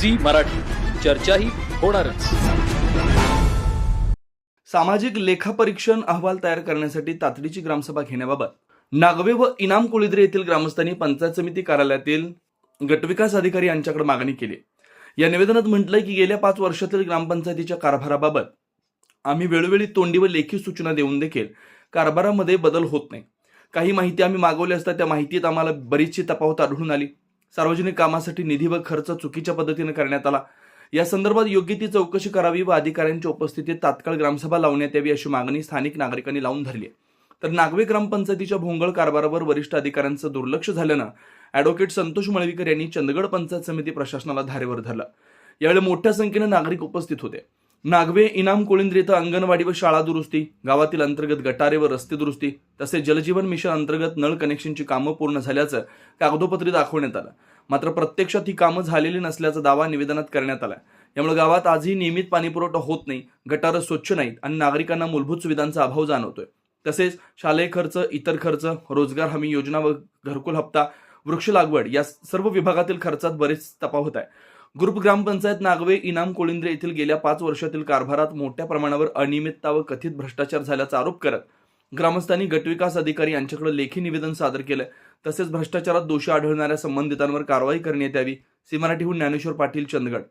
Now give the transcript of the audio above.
Zee Marathi. चर्चाही होणारच. सामाजिक लेखापरीक्षण अहवाल तयार करण्यासाठी तातडीची ग्रामसभा घेण्याबाबत नागवे व इनाम कुळिद्रे येथील ग्रामस्थांनी पंचायत समिती कार्यालयातील गटविकास अधिकारी यांच्याकडे मागणी केली. या निवेदनात म्हटलंय की गेल्या पाच वर्षातील ग्रामपंचायतीच्या कारभाराबाबत आम्ही वेळोवेळी तोंडी व लेखी सूचना देऊन देखील कारभारामध्ये बदल होत नाही. काही माहिती आम्ही मागवली असता त्या माहितीत आम्हाला बरीचशी तफावत आढळून आली. सार्वजनिक कामासाठी निधी व खर्च चुकीच्या पद्धतीने करण्यात आला. या संदर्भात योग्य ती चौकशी करावी व अधिकाऱ्यांच्या उपस्थितीत तात्काळ ग्रामसभा लावण्यात यावी अशी मागणी स्थानिक नागरिकांनी लावून धरली आहे. तर नागवे ग्रामपंचायतीच्या भोंगळ कारभारावर वरिष्ठ अधिकाऱ्यांचं दुर्लक्ष झाल्यानं अॅडव्होकेट संतोष मळवीकर यांनी चंदगड पंचायत समिती प्रशासनाला धारेवर धरलं. यावेळी मोठ्या संख्येनं नागरिक उपस्थित होते. नागवे इनाम कोळिंद्र इथं अंगणवाडी व शाळा दुरुस्ती गावातील अंतर्गत गटारे व रस्ते दुरुस्ती तसेच जलजीवन मिशन अंतर्गत नळ कनेक्शनची कामं पूर्ण झाल्याचं कागदोपत्री दाखवण्यात आलं. मात्र प्रत्यक्षात ही कामं झालेली नसल्याचा दावा निवेदनात करण्यात आला यामुळे गावात आजही नियमित पाणीपुरवठा होत नाही गटारं स्वच्छ नाहीत आणि नागरिकांना मूलभूत सुविधांचा अभाव जाणवतोय. तसेच शालेय खर्च इतर खर्च रोजगार हमी योजना व घरकुल हप्ता वृक्ष लागवड या सर्व विभागातील खर्चात बरेच तफावत आहे. ग्रुप ग्रामपंचायत नागवे इनाम कोळिंद्रे येथील गेल्या पाच वर्षातील कारभारात मोठ्या प्रमाणावर अनियमितता व कथित भ्रष्टाचार झाल्याचा आरोप करत ग्रामस्थांनी गटविकास अधिकारी यांच्याकडे लेखी निवेदन सादर केलं. तसेच भ्रष्टाचारात दोषी आढळणाऱ्या संबंधितांवर कारवाई करण्यात यावी. सी मराठीहून ज्ञानेश्वर पाटील चंदगड.